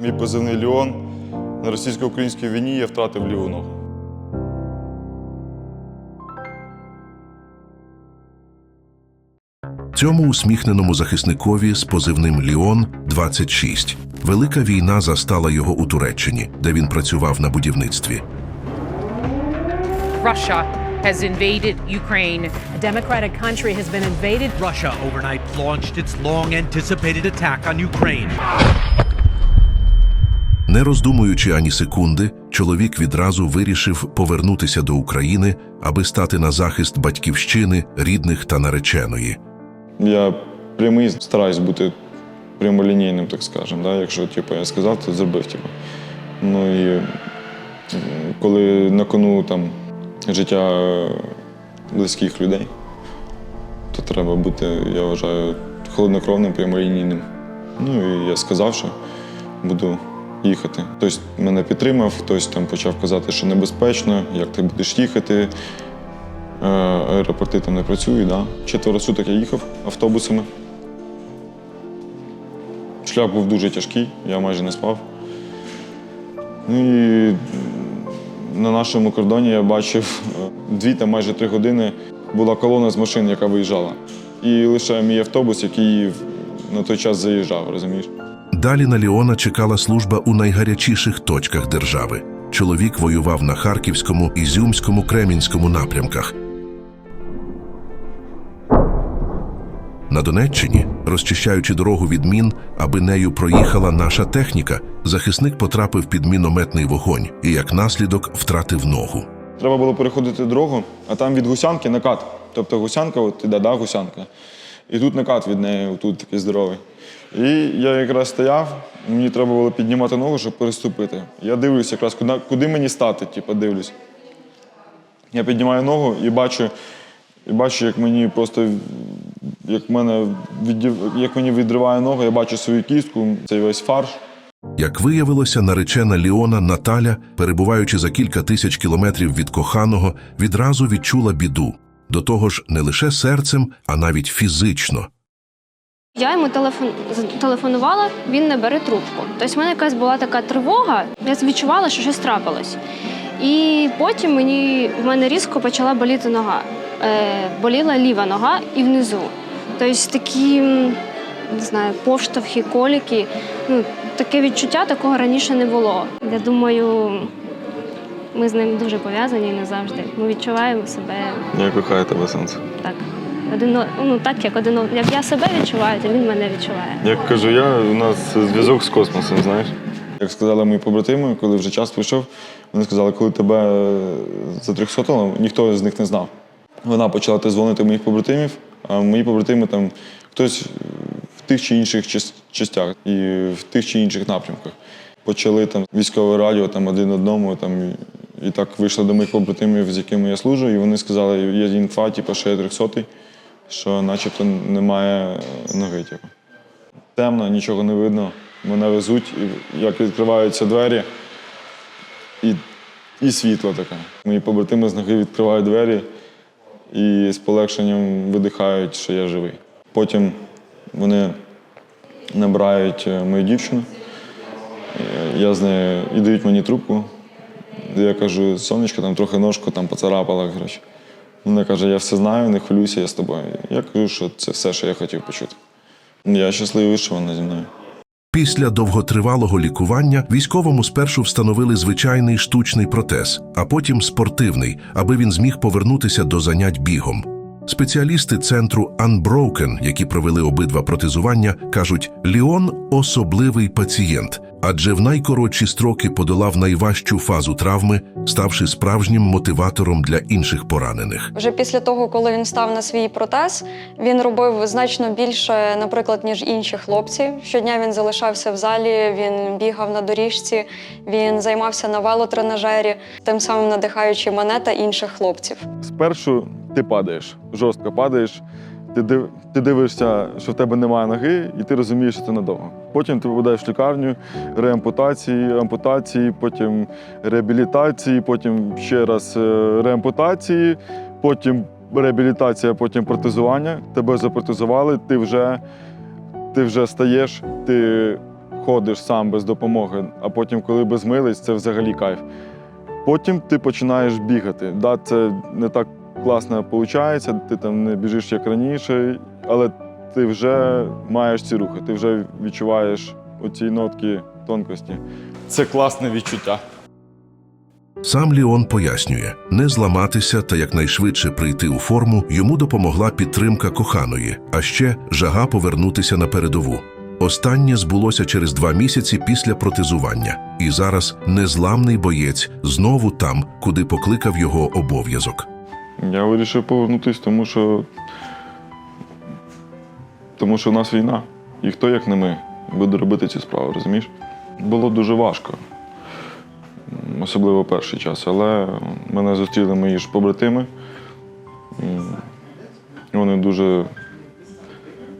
Мій позивний Ліон. На російсько-українській війні я втратив ліву ногу. Цьому усміхненому захисникові з позивним Ліон 26. Велика війна застала його у Туреччині, де він працював на будівництві. Russia has invaded Ukraine. A democratic country has been invaded. Russia overnight launched its long anticipated attack on Ukraine. Не роздумуючи ані секунди, чоловік відразу вирішив повернутися до України, аби стати на захист батьківщини, рідних та нареченої. Я прямий стараюсь бути прямолінійним, так скажемо. Да? Якщо типу, я сказав, то зробив. Типу. Ну і коли на кону там, життя е, близьких людей, то треба бути, я вважаю, холоднокровним, прямолінійним. Ну і я сказав, що буду їхати. Хтось мене підтримав, хтось там почав казати, що небезпечно, як ти будеш їхати. Е, Аеропорти там не працюють, да? Четверо суток я їхав автобусами. Шлях був дуже тяжкий, я майже не спав. Ну і на нашому кордоні я бачив е, дві та майже три години була колона з машин, яка виїжджала. І лише мій автобус, який на той час заїжджав, розумієш? Далі на Ліона чекала служба у найгарячіших точках держави. Чоловік воював на Харківському, Ізюмському, Кремінському напрямках. На Донеччині, розчищаючи дорогу від мін, аби нею проїхала наша техніка, захисник потрапив під мінометний вогонь і, як наслідок, втратив ногу. Треба було переходити дорогу, а там від гусянки накат. Тобто гусянка, от іде, да, гусянка. І тут накат від неї, тут такий здоровий. І я якраз стояв, мені треба було піднімати ногу, щоб переступити. Я дивлюся якраз, куди, мені стати, типу, дивлюсь. Я піднімаю ногу і бачу, і бачу, як мені просто як мене як мені відриває ногу, я бачу свою кістку, цей весь фарш. Як виявилося, наречена Ліона Наталя, перебуваючи за кілька тисяч кілометрів від коханого, відразу відчула біду. До того ж, не лише серцем, а навіть фізично. Я йому телефон... телефонувала, він не бере трубку. Тобто в мене якась була така тривога, я відчувала, що щось трапилось. І потім мені в мене різко почала боліти нога. Е, боліла ліва нога і внизу. Тобто такі, не знаю, повштовхи, коліки. Ну, таке відчуття такого раніше не було. Я думаю, ми з ним дуже пов'язані назавжди. Ми відчуваємо себе Я кохаю тебе сонце. так. Один, ну, так, як один, о- як я себе відчуваю, то він мене відчуває. Як кажу я, у нас зв'язок з космосом, знаєш. Як сказали мої побратими, коли вже час прийшов, вони сказали, коли тебе за затрьохсотили, ніхто з них не знав. Вона почала дзвонити моїх побратимів, а мої побратими там хтось в тих чи інших частях і в тих чи інших напрямках. Почали там військове радіо там один одному, там і- так вийшли до моїх побратимів, з якими я служу, і вони сказали, є інфа, типу, що я трьохсотий, що начебто немає ноги. Типу темно, нічого не видно. Мене везуть, і як відкриваються двері, і, і світло таке. Мої побратими з ноги відкривають двері і з полегшенням видихають, що я живий. Потім вони набирають е, мою дівчину, е, я з нею і дають мені трубку. Я кажу, сонечко, там трохи ножку там поцарапала. Коротше. Вона каже, я все знаю, не хвилюйся, я з тобою. Я кажу, що це все, що я хотів почути. Я щасливий, що вона зі мною. Після довготривалого лікування військовому спершу встановили звичайний штучний протез, а потім спортивний, аби він зміг повернутися до занять бігом. Спеціалісти центру Unbroken, які провели обидва протезування, кажуть: Ліон особливий пацієнт, адже в найкоротші строки подолав найважчу фазу травми, ставши справжнім мотиватором для інших поранених. Вже після того, коли він став на свій протез, він робив значно більше, наприклад, ніж інші хлопці. Щодня він залишався в залі, він бігав на доріжці, він займався на велотренажері, тим самим надихаючи мене та інших хлопців. Спершу ти падаєш, жорстко падаєш, ти, див, ти дивишся, що в тебе немає ноги, і ти розумієш, що це надовго. Потім ти попадаєш в лікарню, реампутації, ампутації, потім реабілітації, потім ще раз е, реампутації, потім реабілітація, потім протезування. Тебе запротезували, ти вже, ти вже стаєш, ти ходиш сам без допомоги, а потім, коли без милиць, це взагалі кайф. Потім ти починаєш бігати. Да, це не так класно виходить, ти там не біжиш як раніше, але ти вже маєш ці рухи, ти вже відчуваєш оці нотки тонкості. Це класне відчуття. Сам Ліон пояснює, не зламатися та якнайшвидше прийти у форму йому допомогла підтримка коханої, а ще жага повернутися на передову. Останнє збулося через два місяці після протезування, і зараз незламний боєць знову там, куди покликав його обов'язок. Я вирішив повернутися, тому що. Тому що в нас війна. І хто, як не ми, буде робити цю справу, розумієш? Було дуже важко, особливо перший час. Але мене зустріли мої ж побратими. Вони дуже,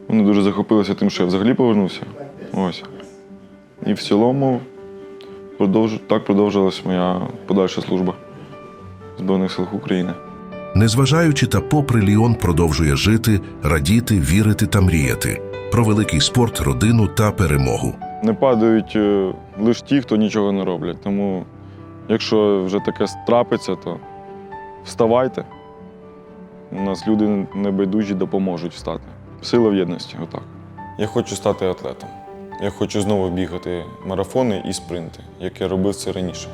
вони дуже захопилися тим, що я взагалі повернувся. Ось. І в цілому продовж... так продовжилась моя подальша служба в Збройних силах України. Незважаючи та попри Ліон продовжує жити, радіти, вірити та мріяти про великий спорт, родину та перемогу. Не падають е, лише ті, хто нічого не роблять. Тому, якщо вже таке трапиться, то вставайте. У нас люди небайдужі допоможуть встати. Сила в єдності, отак. Я хочу стати атлетом. Я хочу знову бігати марафони і спринти, як я робив це раніше.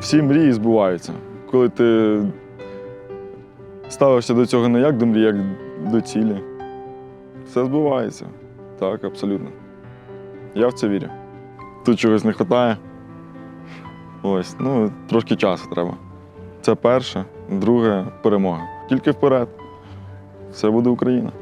Всі мрії збуваються. Коли ти ставишся до цього не як до мрії, як до цілі. Все збувається. Так, абсолютно. Я в це вірю. Тут чогось не вистачає. Ось, ну, трошки часу треба. Це перше, друге перемога. Тільки вперед. Все буде Україна.